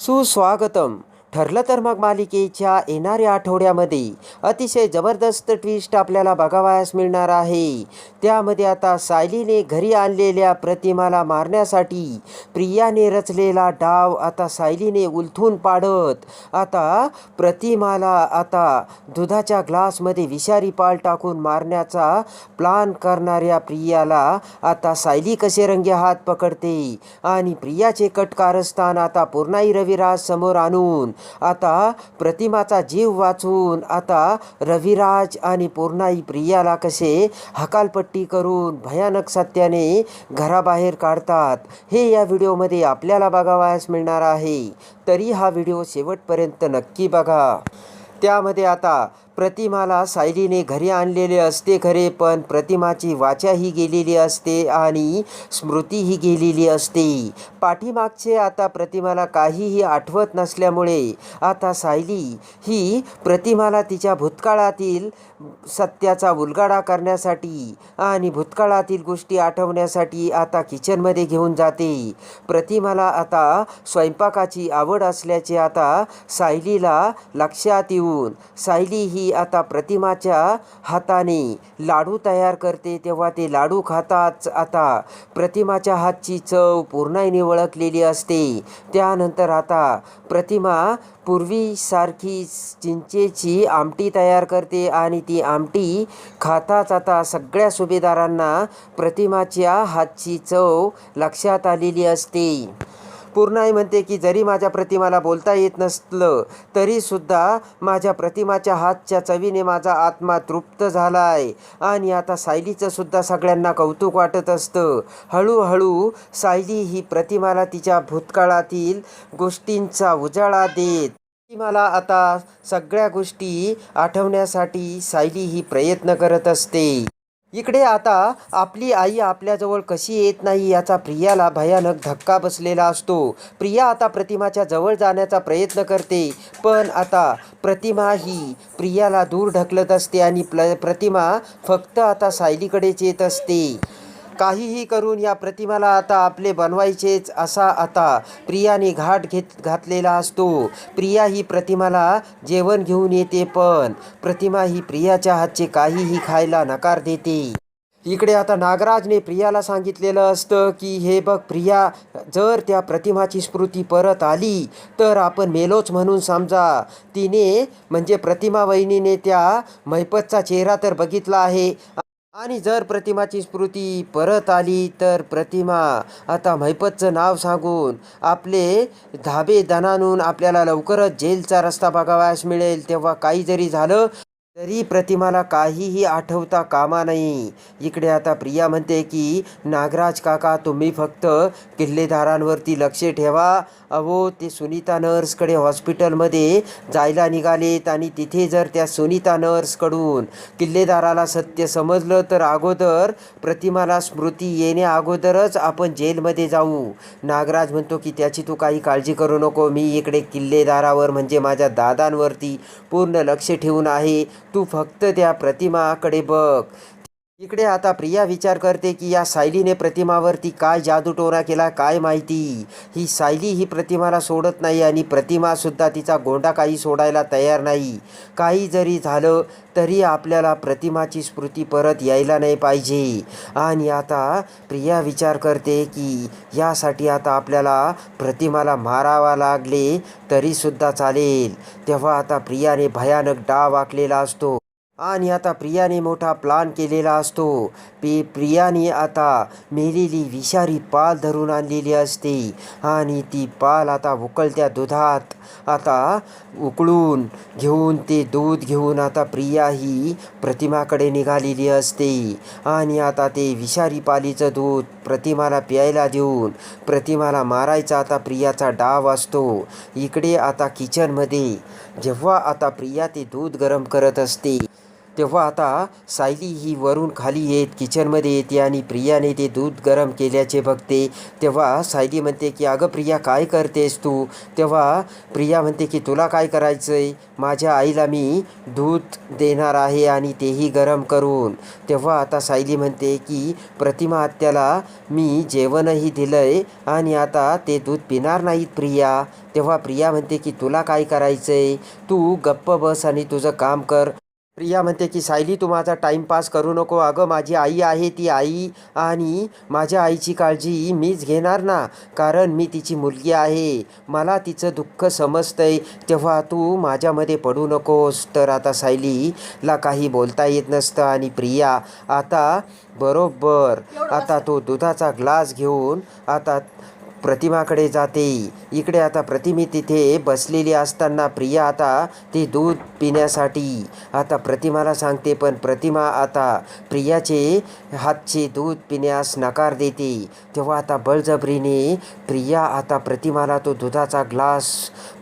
सुस्वागतम। ठरलं तर मग मालिकेच्या येणाऱ्या आठवड्यामध्ये अतिशय जबरदस्त ट्विस्ट आपल्याला बघावयास मिळणार आहे. त्यामध्ये आता सायलीने घरी आणलेल्या प्रतिमाला मारण्यासाठी प्रियाने रचलेला डाव आता सायलीने उलथून पाडत आता प्रतिमाला आता दुधाच्या ग्लासमध्ये विषारी पाल टाकून मारण्याचा प्लान करणाऱ्या प्रियाला आता सायली कसे रंगे हात पकडते आणि प्रियाचे कट कारस्थान आता पूर्णाई रविराज समोर आणून आता प्रतिमाचा जीव वाचून आता रविराज आणि पूर्णाई प्रियाला कसे हकालपट्टी करून भयानक सत्याने घराबाहेर काढतात हे या व्हिडिओमध्ये आपल्याला बघावयास मिळणार आहे. तरी हा व्हिडिओ शेवटपर्यंत नक्की बघा. त्यामध्ये आता प्रतिमाला सायलीने घरी आणलेले असते खरे पण प्रतिमाची वाचाही गेलेली असते आणि स्मृतीही गेलेली असते. पाठीमागचे आता प्रतिमाला काहीही आठवत नसल्यामुळे आता सायली ही प्रतिमाला तिच्या भूतकाळातील सत्याचा उलगाडा करण्यासाठी आणि भूतकाळातील गोष्टी आठवण्यासाठी आता किचनमध्ये घेऊन जाते. प्रतिमाला आता स्वयंपाकाची आवड असल्याचे आता सायलीला लक्षात येऊन सायली ही आता प्रतिमाच्या हाताने लाडू तयार करते तेव्हा ते लाडू खाताच आता प्रतिमाच्या हातची चव पूर्णाईने ओळखलेली असते. त्यानंतर आता प्रतिमा पूर्वीसारखी चिंचेची आमटी तयार करते आणि ती आमटी खाताच आता सगळ्या सुभेदारांना प्रतिमाच्या हातची चव लक्षात आलेली असते. पूर्णाई म्हणते की जरी माझ्या प्रतिमाला बोलता येत नसलं तरीसुद्धा माझ्या प्रतिमाच्या हातच्या चवीने माझा आत्मा तृप्त झाला आहे आणि आता सायलीचं सुद्धा सगळ्यांना कौतुक वाटत असतं. हळूहळू सायली ही प्रतिमाला तिच्या भूतकाळातील गोष्टींचा उजाळा देत प्रतिमाला आता सगळ्या गोष्टी आठवण्यासाठी सायली ही प्रयत्न करत असते. इकडे आता आपली आई आपल्याजवळ कशी येत नाही याचा प्रियाला भयानक धक्का बसलेला असतो. प्रिया आता प्रतिमाच्या जवळ जाण्याचा प्रयत्न करते पण आता प्रतिमा ही प्रियाला दूर ढकलत असते आणि प्ल प्रतिमा फक्त आता सायलीकडेच येत असते. काहीही करून या प्रतिमाला आता आपले बनवायचेच असा आता प्रियाने घाट घेत घातलेला असतो. प्रिया ही प्रतिमाला जेवण घेऊन येते पण प्रतिमा ही प्रियाच्या हातचे काहीही खायला नकार देते. इकडे आता नागराजने प्रियाला सांगितलेलं असतं की हे बघ प्रिया जर त्या प्रतिमाची स्मृती परत आली तर आपण मेलोच म्हणून समजा. तिने म्हणजे प्रतिमा वहिनीने त्या मैपतचा चेहरा तर बघितला आहे. आणि जर प्रतिमाची स्मृती परत आली तर प्रतिमा आता मैपतचं नाव सांगून आपले धाबे दणानून आपल्याला लवकरच जेलचा रस्ता बघावयास मिळेल. तेव्हा काही जरी झालं तरी प्रतिमाला काहीही आठवता कामा नाही इकडे आता प्रिया म्हणते की नागराज काका तुम्ही फक्त किल्लेदारांवरती लक्ष ठेवा. अहो ते सुनीता नर्सकडे हॉस्पिटलमध्ये जायला निघालेत आणि तिथे जर त्या सुनीता नर्सकडून किल्लेदाराला सत्य समजलं तर अगोदर प्रतिमाला स्मृती येण्या अगोदरच आपण जेलमध्ये जाऊ. नागराज म्हणतो की त्याची तू काही काळजी करू नको. मी इकडे किल्लेदारावर म्हणजे माझ्या दादांवरती पूर्ण लक्ष ठेवून आहे. तू फक्त त्या प्रतिमाकडे बघ. इकडे आता प्रिया विचार करते की या सायलीने प्रतिमावरती काय जादूटोरा केला काय माहिती? ही सायली ही प्रतिमाला सोडत नाही आणि प्रतिमासुद्धा तिचा गोंडा काही सोडायला तयार नाही. काही जरी झालं तरी आपल्याला प्रतिमाची स्मृती परत यायला नाही पाहिजे. आणि आता प्रिया विचार करते की यासाठी आता आपल्याला प्रतिमाला मारावा लागले तरीसुद्धा चालेल. तेव्हा आता प्रियाने भयानक डाव आखलेला असतो. आणि आता प्रियाने मोठा प्लान केलेला असतो. पी प्रियाने आता मेलेली विषारी पाल धरून आणलेली असते आणि ती पाल आता उकळत्या दुधात आता उकळून घेऊन ते दूध घेऊन आता प्रिया ही प्रतिमाकडे निघालेली असते. आणि आता ते विषारी पालीचं दूध प्रतिमाला प्यायला देऊन प्रतिमाला मारायचा आता प्रियाचा डाव असतो. इकडे आता किचनमध्ये जेव्हा आता प्रिया ते दूध गरम करत असते तेव्हा आता सायली ही वरून खाली येत किचनमध्ये येते आणि प्रियाने ते दूध गरम केल्याचे बघते. तेव्हा सायली म्हणते की अगं प्रिया काय करतेस तू? तेव्हा प्रिया म्हणते की तुला काय करायचं आहे माझ्या आईला मी दूध देणार आहे आणि तेही गरम करून. तेव्हा आता सायली म्हणते की प्रतिमा आत्याला मी जेवणही दिलं आहे आणि आता ते दूध पिणार नाहीत प्रिया. तेव्हा प्रिया म्हणते की तुला काय करायचं आहे तू गप्प बस आणि तुझं काम कर. प्रिया म्हणते की सायली तू माझा टाईमपास करू नको. अगं माझी आई आहे ती आई आणि माझ्या आईची काळजी मीच घेणार ना. कारण मी तिची मुलगी आहे. मला तिचं दुःख समजतंय. तेव्हा तू माझ्यामध्ये पडू नकोस. तर आता सायलीला काही बोलता येत नसतं आणि प्रिया आता बरोबर. आता तो दुधाचा ग्लास घेऊन आता प्रतिमाकडे जाते. इकडे आता प्रतिमी तिथे बसलेली असताना प्रिया आता ते दूध पिण्यासाठी. आता प्रतिमाला सांगते पण प्रतिमा आता प्रियाचे हातचे दूध पिण्यास नकार देते. तेव्हा आता बळजबरीने प्रिया आता प्रतिमाला तो दुधाचा ग्लास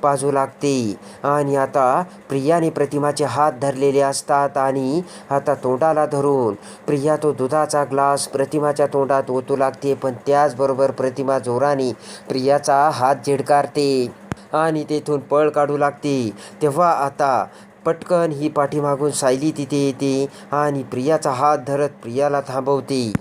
पाजू लागते. आणि आता प्रियाने प्रतिमाचे हात धरलेले असतात आणि आता तोंडाला धरून प्रिया तो दुधाचा ग्लास प्रतिमाच्या तोंडात ओतू लागते. पण त्याचबरोबर प्रतिमा जोराने प्रियाचा हात झिडकारते आणि तेथून पळ काढू लागते. तेव्हा आता पटकन ही पाठीमागून सायली तिथे येते आणि प्रियाचा हात धरत प्रियाला थांबवते.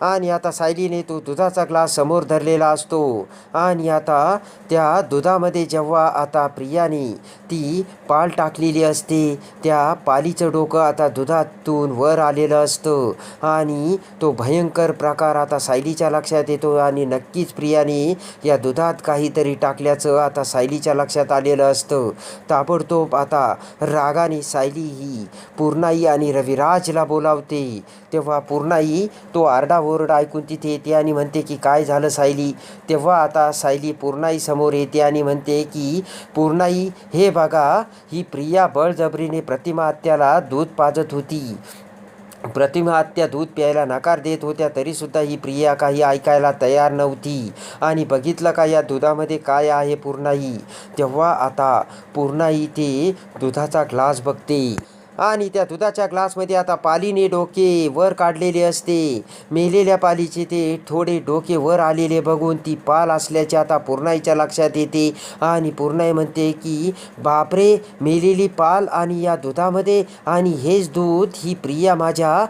आणि आता सायलीने तो दुधाचा ग्लास समोर धरलेला असतो. आणि आता त्या दुधामध्ये जेव्हा आता प्रियाने ती पाल टाकलेली असते त्या पालीचं डोकं आता दुधातून वर आलेलं असतं. आणि तो भयंकर प्रकार आता सायलीच्या लक्षात येतो आणि नक्कीच प्रियाने या दुधात काहीतरी टाकल्याचं आता सायलीच्या लक्षात आलेलं असतं. ताबडतोब आता रागाने सायली ही पूर्णाई आणि रविराजला बोलावते. तेव्हा पूर्णाई तो आरडा ओरड ऐकून तिथे येते आणि म्हणते की काय झालं सायली? तेव्हा आता सायली पूर्णाई समोर येते आणि म्हणते की पूर्णाई हे बघा ही प्रिया बळजबरीने प्रतिमा आत्याला दूध पाजत होती. प्रतिमा आत्या दूध प्यायला नकार देत होत्या तरीसुद्धा ही प्रिया काही ऐकायला तयार नव्हती. आणि बघितलं का या दुधामध्ये काय आहे पूर्णाई? तेव्हा आता पूर्णाई ते दुधाचा ग्लास बघते. आणि त्या दुधाच्या ग्लासमध्ये आता पालीने डोके वर काढलेले असते. मेलेल्या पालीचे ते थोडे डोके वर आलेले बघून ती पाल असल्याचे आता पूर्णाईच्या लक्षात येते. आणि पूर्णाई म्हणते की बापरे मेलेली पाल आणि या दुधामध्ये आणि हेच दूध ही प्रिया माझ्या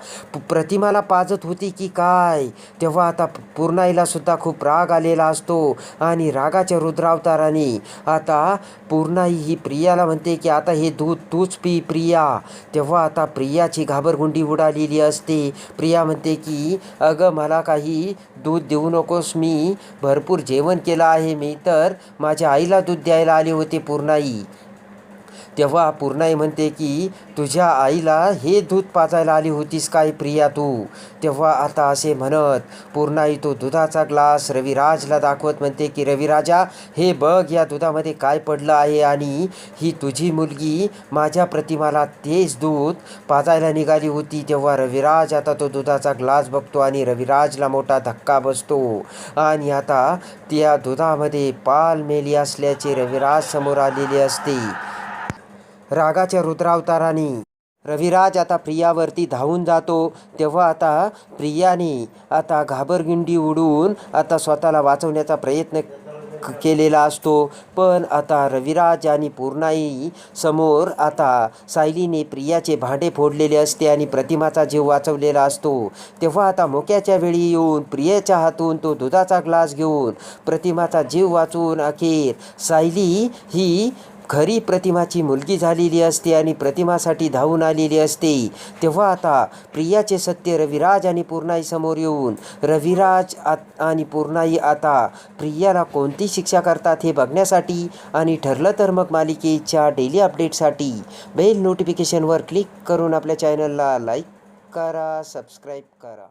प्रतिमाला पाजत होती की काय? तेव्हा आता पूर्णाईला सुद्धा खूप राग आलेला असतो आणि रागाच्या रुद्रावताराने आता पूर्णाई ही प्रियाला म्हणते की आता हे दूध तूच पी प्रिया. तेव्हा आता प्रियाची घाबरगुंडी उडालेली असते. प्रिया म्हणते की अगं मला काही दूध देऊ नकोस. मी भरपूर जेवण केलं आहे. मी तर माझ्या आईला दूध द्यायला आले होते पूर्णाई. तेव्हा पूर्णाई म्हणते की तुझ्या आईला हे दूध पाजायला आली होतीस काय प्रिया तू? तेव्हा आता असे म्हणत पूर्णाई तो दुधाचा ग्लास रविराजला दाखवत म्हणते की रविराजा हे बघ या दुधामध्ये काय पडलं आहे आणि ही तुझी मुलगी माझ्या प्रतिमाला तेच दूध पाजायला निघाली होती. तेव्हा रविराज आता तो दुधाचा ग्लास बघतो आणि रविराजला मोठा धक्का बसतो. आणि आता त्या दुधामध्ये पाल मेली असल्याचे रविराज समोर आलेले असते. रागाच्या रुद्रावताराने. रविराज आता प्रियावरती धावून जातो. तेव्हा आता प्रियाने आता घाबरगिंडी उडून आता स्वतःला वाचवण्याचा प्रयत्न क- केलेला असतो. पण आता रविराज आणि पूर्णाई समोर आता सायलीने प्रियाचे भांडे फोडलेले असते आणि प्रतिमाचा जीव वाचवलेला असतो. तेव्हा आता मोक्याच्या वेळी येऊन प्रियेच्या हातून तो दुधाचा ग्लास घेऊन प्रतिमाचा जीव वाचून अखेर सायली ही खरी प्रतिमाची मुलगी झालेली असते आणि प्रतिमासाठी धावून आलेली असते. तेव्हा आता प्रियाचे सत्य रविराज आणि पूर्णाई समोर येऊन रविराज आत आणि पूर्णाई आता प्रियाला कोणती शिक्षा करतात हे बघण्यासाठी आणि ठरलं तर मग मालिकेच्या डेली अपडेटसाठी बेल नोटिफिकेशनवर क्लिक करून आपल्या चॅनलला लाईक करा सबस्क्राईब करा.